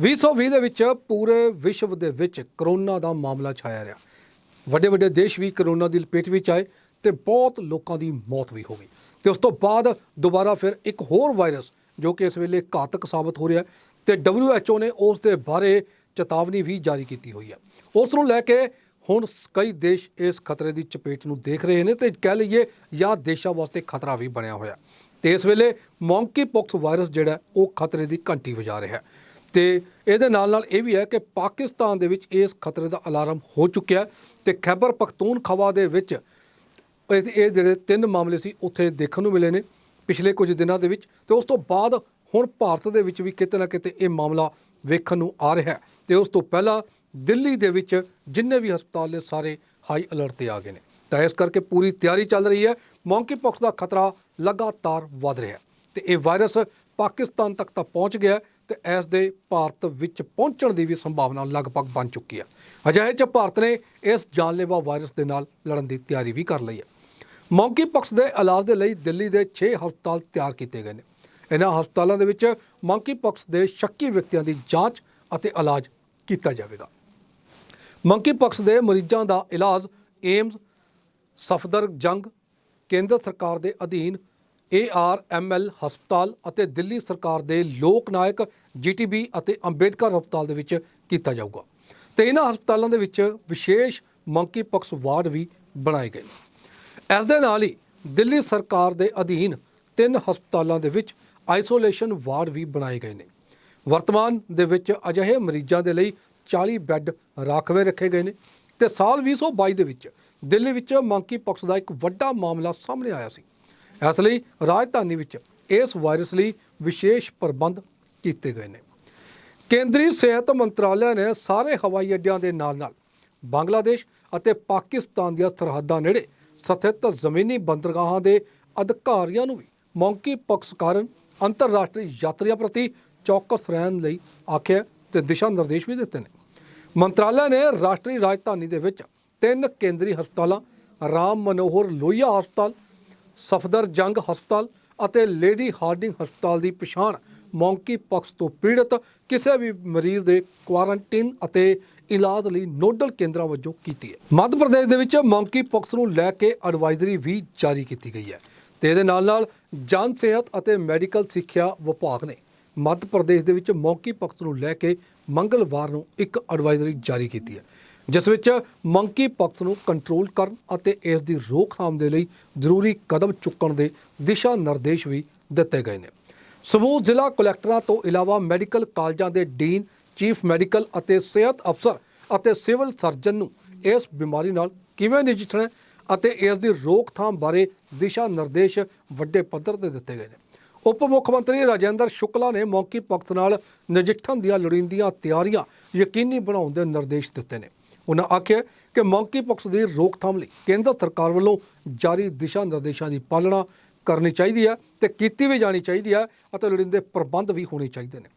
2020 ਦੇ ਵਿੱਚ ਪੂਰੇ ਵਿਸ਼ਵ ਦੇ ਵਿੱਚ ਕਰੋਨਾ ਦਾ ਮਾਮਲਾ ਛਾਇਆ ਰਿਹਾ। ਵੱਡੇ ਵੱਡੇ ਦੇਸ਼ ਵੀ ਕਰੋਨਾ ਦੀ ਲਪੇਟ ਵਿੱਚ ਆਏ ਤੇ ਬਹੁਤ ਲੋਕਾਂ ਦੀ ਮੌਤ ਵੀ ਹੋ ਗਈ। ਤੇ ਉਸ ਤੋਂ ਬਾਅਦ ਦੁਬਾਰਾ ਫਿਰ ਇੱਕ ਹੋਰ ਵਾਇਰਸ ਜੋ ਕਿ ਇਸ ਵੇਲੇ ਘਾਤਕ ਸਾਬਤ ਹੋ ਰਿਹਾ ਹੈ ਤੇ WHO ਨੇ ਉਸ ਦੇ ਬਾਰੇ ਚੇਤਾਵਨੀ ਵੀ ਜਾਰੀ ਕੀਤੀ ਹੋਈ ਹੈ। ਉਸ ਨੂੰ ਲੈ ਕੇ ਹੁਣ ਕਈ ਦੇਸ਼ ਇਸ ਖਤਰੇ ਦੀ ਚਪੇਟ ਨੂੰ ਦੇਖ ਰਹੇ ਨੇ ਤੇ ਕਹਿ ਲਈਏ ਜਾਂ ਦੇਸ਼ਾਂ ਵਾਸਤੇ ਖਤਰਾ ਵੀ ਬਣਿਆ ਹੋਇਆ। ਤੇ ਇਸ ਵੇਲੇ ਮੌਂਕੀ ਪੌਕਸ ਵਾਇਰਸ ਜਿਹੜਾ ਉਹ ਖਤਰੇ ਦੀ ਘੰਟੀ ਵਜਾ ਰਿਹਾ ਹੈ। ਤੇ ਇਹਦੇ ਨਾਲ ਨਾਲ ਇਹ ਵੀ ਹੈ ਕਿ ਪਾਕਿਸਤਾਨ ਦੇ ਵਿੱਚ ਇਸ ਖਤਰੇ ਦਾ ਅਲਾਰਮ ਹੋ ਚੁੱਕਿਆ ਹੈ ਤੇ ਖੈਬਰ ਪਖਤੂਨਖਵਾ ਦੇ ਵਿੱਚ ਇਹ ਇਹ ਜਿਹੜੇ ਤਿੰਨ ਮਾਮਲੇ ਸੀ ਉੱਥੇ ਦੇਖਣ ਨੂੰ ਮਿਲੇ ਨੇ ਪਿਛਲੇ ਕੁਝ ਦਿਨਾਂ ਦੇ ਵਿੱਚ ਤੇ ਉਸ ਤੋਂ ਬਾਅਦ ਹੁਣ ਭਾਰਤ ਦੇ ਵਿੱਚ ਵੀ ਕਿਤੇ ਨਾ ਕਿਤੇ ਇਹ ਮਾਮਲਾ ਵੇਖਣ ਨੂੰ ਆ ਰਿਹਾ ਹੈ ਤੇ ਉਸ ਤੋਂ ਪਹਿਲਾਂ ਦਿੱਲੀ ਦੇ ਵਿੱਚ ਜਿੰਨੇ ਵੀ ਹਸਪਤਾਲ ਨੇ ਸਾਰੇ ਹਾਈ ਅਲਰਟ ਤੇ ਆ ਗਏ ਨੇ। ਤਾਂ ਇਸ ਕਰਕੇ ਪੂਰੀ ਤਿਆਰੀ ਚੱਲ ਰਹੀ ਹੈ। ਮੌਂਕੀ ਪੌਕਸ ਦਾ ਖਤਰਾ ਲਗਾਤਾਰ ਵਧ ਰਿਹਾ ਹੈ। ਤੇ ਇਹ ਵਾਇਰਸ ਪਾਕਿਸਤਾਨ ਤੱਕ ਤਾਂ ਪਹੁੰਚ ਗਿਆ ਹੈ ਤੇ ਇਸ ਦੇ ਭਾਰਤ ਵਿੱਚ ਪਹੁੰਚਣ ਦੀ ਵੀ ਸੰਭਾਵਨਾ ਲਗਭਗ ਬਣ ਚੁੱਕੀ ਹੈ ਅਜਿਹੇ ਚ ਭਾਰਤ ਨੇ ਇਸ ਜਾਨਲੇਵਾ ਵਾਇਰਸ ਦੇ ਨਾਲ ਲੜਨ ਦੀ ਤਿਆਰੀ ਵੀ ਕਰ ਲਈ ਹੈ ਮੌਂਕੀ ਪੌਕਸ ਦੇ ਇਲਾਜ ਦੇ ਲਈ ਦਿੱਲੀ ਦੇ 6 ਹਸਪਤਾਲ ਤਿਆਰ ਕੀਤੇ ਗਏ ਨੇ। ਇਹਨਾਂ ਹਸਪਤਾਲਾਂ ਦੇ ਵਿੱਚ ਮੌਂਕੀ ਪੌਕਸ ਦੇ ਸ਼ੱਕੀ ਵਿਅਕਤੀਆਂ ਦੀ ਜਾਂਚ ਅਤੇ ਇਲਾਜ ਕੀਤਾ ਜਾਵੇਗਾ। ਮੰਕੀ ਪੌਕਸ ਦੇ ਮਰੀਜ਼ਾਂ ਦਾ ਇਲਾਜ ਏਮਜ਼ ਸਫਦਰ ਜੰਗ ਕੇਂਦਰ ਸਰਕਾਰ ਦੇ ਅਧੀਨ ਏਆਰਐਮਐਲ ਹਸਪਤਾਲ ਅਤੇ ਦਿੱਲੀ ਸਰਕਾਰ ਦੇ ਲੋਕ ਨਾਇਕ ਜੀਟੀਬੀ ਅਤੇ ਅੰਬੇਡਕਰ ਹਸਪਤਾਲ ਦੇ ਵਿੱਚ ਕੀਤਾ ਜਾਊਗਾ। ਤੇ ਇਹਨਾਂ ਹਸਪਤਾਲਾਂ ਦੇ ਵਿੱਚ ਵਿਸ਼ੇਸ਼ ਮੰਕੀ ਪੌਕਸ ਵਾਰਡ ਵੀ ਬਣਾਏ ਗਏ ਨੇ। ਇਸ ਦੇ ਨਾਲ ਹੀ ਦਿੱਲੀ ਸਰਕਾਰ ਦੇ ਅਧੀਨ ਤਿੰਨ ਹਸਪਤਾਲਾਂ ਦੇ ਵਿੱਚ ਆਈਸੋਲੇਸ਼ਨ ਵਾਰਡ ਵੀ ਬਣਾਏ ਗਏ ਨੇ। ਵਰਤਮਾਨ ਦੇ ਵਿੱਚ ਅਜਿਹੇ ਮਰੀਜ਼ਾਂ ਦੇ ਲਈ 40 ਬੈੱਡ ਰਾਖਵੇਂ ਰੱਖੇ ਗਏ ਨੇ ਤੇ ਸਾਲ 2022 ਦੇ ਵਿੱਚ ਦਿੱਲੀ ਵਿੱਚ ਮੰਕੀ ਪੌਕਸ ਦਾ ਇੱਕ ਵੱਡਾ ਮਾਮਲਾ ਸਾਹਮਣੇ ਆਇਆ ਸੀ। ਇਸ ਲਈ ਰਾਜਧਾਨੀ ਵਿੱਚ ਇਸ ਵਾਇਰਸ ਲਈ ਵਿਸ਼ੇਸ਼ ਪ੍ਰਬੰਧ ਕੀਤੇ ਗਏ ਨੇ। ਕੇਂਦਰੀ ਸਿਹਤ ਮੰਤਰਾਲਾ ਨੇ ਸਾਰੇ ਹਵਾਈ ਅੱਡਿਆਂ ਦੇ ਨਾਲ-ਨਾਲ ਬੰਗਲਾਦੇਸ਼ ਅਤੇ ਪਾਕਿਸਤਾਨ ਦੀਆਂ ਸਰਹੱਦਾਂ ਨੇੜੇ ਸਥਿਤ ਜ਼ਮੀਨੀ ਬੰਦਰਗਾਹਾਂ ਦੇ ਅਧਿਕਾਰੀਆਂ ਨੂੰ ਵੀ ਮੌਂਕੀ ਪਕਸ ਕਾਰਨ ਅੰਤਰਰਾਸ਼ਟਰੀ ਯਾਤਰੀਆਂ ਪ੍ਰਤੀ ਚੌਕਸ ਰਹਿਣ ਲਈ ਆਖਿਆ ਤੇ ਦਿਸ਼ਾ ਨਿਰਦੇਸ਼ ਵੀ ਦਿੱਤੇ ਨੇ। ਮੰਤਰਾਲਾ ਨੇ ਰਾਸ਼ਟਰੀ ਰਾਜਧਾਨੀ ਦੇ ਵਿੱਚ ਤਿੰਨ ਕੇਂਦਰੀ ਹਸਪਤਾਲਾਂ, ਰਾਮ ਮਨੋਹਰ ਲੋਹੀਆ ਹਸਪਤਾਲ ਸਫਦਰ ਜੰਗ ਹਸਪਤਾਲ ਅਤੇ ਲੇਡੀ ਹਾਰਡਿੰਗ ਹਸਪਤਾਲ ਦੀ ਪਛਾਣ ਮੌਂਕੀ ਪੌਕਸ ਤੋਂ ਪੀੜਤ ਕਿਸੇ ਵੀ ਮਰੀਜ਼ ਦੇ ਕੁਆਰੰਟਾਈਨ ਅਤੇ ਇਲਾਜ ਲਈ ਨੋਡਲ ਕੇਂਦਰਾਂ ਵਜੋਂ ਕੀਤੀ ਹੈ। ਮੱਧ ਪ੍ਰਦੇਸ਼ ਦੇ ਵਿੱਚ ਮੌਂਕੀ ਪੌਕਸ ਨੂੰ ਲੈ ਕੇ ਐਡਵਾਈਜ਼ਰੀ ਵੀ ਜਾਰੀ ਕੀਤੀ ਗਈ ਹੈ ਤੇ ਇਹਦੇ ਨਾਲ ਨਾਲ ਜਨ ਸਿਹਤ ਅਤੇ ਮੈਡੀਕਲ ਸਿੱਖਿਆ ਵਿਭਾਗ ਨੇ ਮੱਧ ਪ੍ਰਦੇਸ਼ ਦੇ ਵਿੱਚ ਮੌਂਕੀ ਪੌਕਸ ਨੂੰ ਲੈ ਕੇ ਮੰਗਲਵਾਰ ਨੂੰ ਇੱਕ ਐਡਵਾਈਜ਼ਰੀ ਜਾਰੀ ਕੀਤੀ ਹੈ। ਜਿਸ ਵਿੱਚ ਮੰਕੀ ਪੌਕਸ ਨੂੰ ਕੰਟਰੋਲ ਕਰਨ ਅਤੇ ਇਸ ਦੀ ਰੋਕਥਾਮ ਦੇ ਲਈ ਜ਼ਰੂਰੀ ਕਦਮ ਚੁੱਕਣ ਦੇ ਦਿਸ਼ਾ ਨਿਰਦੇਸ਼ ਵੀ ਦਿੱਤੇ ਗਏ ਨੇ। ਸਮੂਹ ਜ਼ਿਲ੍ਹਾ ਕਲੈਕਟਰਾਂ ਤੋਂ ਇਲਾਵਾ ਮੈਡੀਕਲ ਕਾਲਜਾਂ ਦੇ ਡੀਨ, ਚੀਫ ਮੈਡੀਕਲ ਅਤੇ ਸਿਹਤ ਅਫਸਰ ਅਤੇ ਸਿਵਲ ਸਰਜਨ ਨੂੰ ਇਸ ਬਿਮਾਰੀ ਨਾਲ ਕਿਵੇਂ ਨਜਿੱਠਣਾ ਅਤੇ ਇਸ ਦੀ ਰੋਕਥਾਮ ਬਾਰੇ ਦਿਸ਼ਾ ਨਿਰਦੇਸ਼ ਵੱਡੇ ਪੱਧਰ ਤੇ ਦਿੱਤੇ ਗਏ ਨੇ। ਉਪ ਮੁੱਖ ਮੰਤਰੀ ਰਾਜੇਂਦਰ ਸ਼ੁਕਲਾ ਨੇ ਮੌਂਕੀ ਪੌਕਸ ਨਾਲ ਨਜਿੱਠਣ ਦੀਆਂ ਲੋੜੀਂਦੀਆਂ ਤਿਆਰੀਆਂ ਯਕੀਨੀ ਬਣਾਉਣ ਦੇ ਨਿਰਦੇਸ਼ ਦਿੱਤੇ ਨੇ। ਉਹਨਾਂ ਆਖਿਆ ਕਿ ਮੌਂਕੀ ਦੀ ਰੋਕਥਾਮ ਲਈ ਕੇਂਦਰ ਸਰਕਾਰ ਵੱਲੋਂ ਜਾਰੀ ਦਿਸ਼ਾ ਨਿਰਦੇਸ਼ਾਂ ਦੀ ਪਾਲਣਾ ਕਰਨੀ ਚਾਹੀਦੀ ਹੈ ਤੇ ਕੀਤੀ ਵੀ ਜਾਣੀ ਚਾਹੀਦੀ ਹੈ ਅਤੇ ਲੋੜੀਂਦੇ ਪ੍ਰਬੰਧ ਵੀ ਹੋਣੇ ਚਾਹੀਦੇ ਨੇ।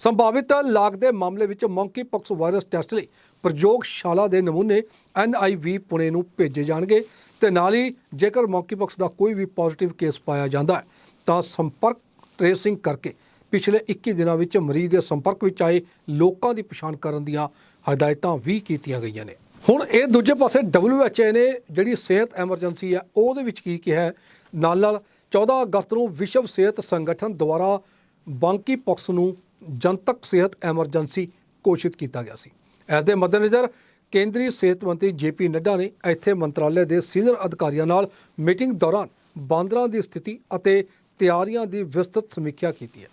ਸੰਭਾਵਿਤ ਲਾਗ ਦੇ ਮਾਮਲੇ ਵਿੱਚ ਮੰਕੀ ਵਾਇਰਸ ਟੈਸਟ ਲਈ ਪ੍ਰਯੋਗਸ਼ਾਲਾ ਦੇ ਨਮੂਨੇ ਐਨਆਈਵੀ ਪੁਣੇ ਨੂੰ ਭੇਜੇ ਜਾਣਗੇ ਤੇ ਨਾਲ ਹੀ ਜੇਕਰ ਮੰਕੀ ਦਾ ਕੋਈ ਵੀ ਪੋਜ਼ਿਟਿਵ ਕੇਸ ਪਾਇਆ ਜਾਂਦਾ ਹੈ ਤਾਂ ਸੰਪਰਕ ਟ੍ਰੇਸਿੰਗ ਕਰਕੇ ਪਿਛਲੇ 21 ਦਿਨਾਂ ਵਿੱਚ ਮਰੀਜ਼ ਦੇ ਸੰਪਰਕ ਵਿੱਚ ਆਏ ਲੋਕਾਂ ਦੀ ਪਛਾਣ ਕਰਨ ਦੀਆਂ ਹਦਾਇਤਾਂ ਵੀ ਕੀਤੀਆਂ ਗਈਆਂ ਨੇ। ਹੁਣ ਇਹ ਦੂਜੇ ਪਾਸੇ WHO ਨੇ ਜਿਹੜੀ ਸਿਹਤ ਐਮਰਜੈਂਸੀ ਹੈ, ਉਹਦੇ ਵਿੱਚ ਕੀ ਕਿਹਾ ਹੈ? ਨਾਲ ਨਾਲ 14 ਅਗਸਤ ਨੂੰ ਵਿਸ਼ਵ ਸਿਹਤ ਸੰਗਠਨ ਦੁਆਰਾ ਬਾਂਕੀ ਪੌਕਸ ਨੂੰ ਜਨਤਕ ਸਿਹਤ ਐਮਰਜੈਂਸੀ ਘੋਸ਼ਿਤ ਕੀਤਾ ਗਿਆ ਸੀ। ਇਸ ਦੇ ਮੱਦੇਨਜ਼ਰ ਕੇਂਦਰੀ ਸਿਹਤ ਮੰਤਰੀ ਜੇਪੀ ਨੱਡਾ ਨੇ ਇੱਥੇ ਮੰਤਰਾਲੇ ਦੇ ਸੀਨੀਅਰ ਅਧਿਕਾਰੀਆਂ ਨਾਲ ਮੀਟਿੰਗ ਦੌਰਾਨ ਬਾਂਦਰਾਂ ਦੀ ਸਥਿਤੀ ਅਤੇ ਤਿਆਰੀਆਂ ਦੀ ਵਿਸਤ੍ਰਿਤ ਸਮੀਖਿਆ ਕੀਤੀ ਹੈ।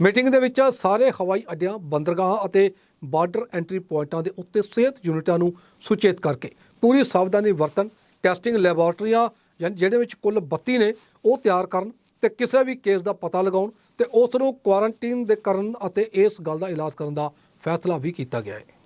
ਮੀਟਿੰਗ ਦੇ ਵਿੱਚ ਸਾਰੇ ਹਵਾਈ ਅੱਡਿਆਂ, ਬੰਦਰਗਾਹਾਂ ਅਤੇ ਬਾਰਡਰ ਐਂਟਰੀ ਪੁਆਇੰਟਾਂ ਦੇ ਉੱਤੇ ਸਿਹਤ ਯੂਨਿਟਾਂ ਨੂੰ ਸੁਚੇਤ ਕਰਕੇ ਪੂਰੀ ਸਾਵਧਾਨੀ ਵਰਤਣ, ਟੈਸਟਿੰਗ ਲੈਬੋਰਟਰੀਆਂ ਯਾਨੀ ਜਿਹੜੇ ਵਿੱਚ ਕੁੱਲ 32 ਨੇ, ਉਹ ਤਿਆਰ ਕਰਨ ਤੇ ਕਿਸੇ ਵੀ ਕੇਸ ਦਾ ਪਤਾ ਲਗਾਉਣ ਤੇ ਉਸ ਨੂੰ ਕੁਆਰੰਟਾਈਨ ਦੇ ਕਰਨ ਅਤੇ ਇਸ ਗੱਲ ਦਾ ਇਲਾਜ ਕਰਨ ਦਾ ਫੈਸਲਾ ਵੀ ਕੀਤਾ ਗਿਆ ਹੈ।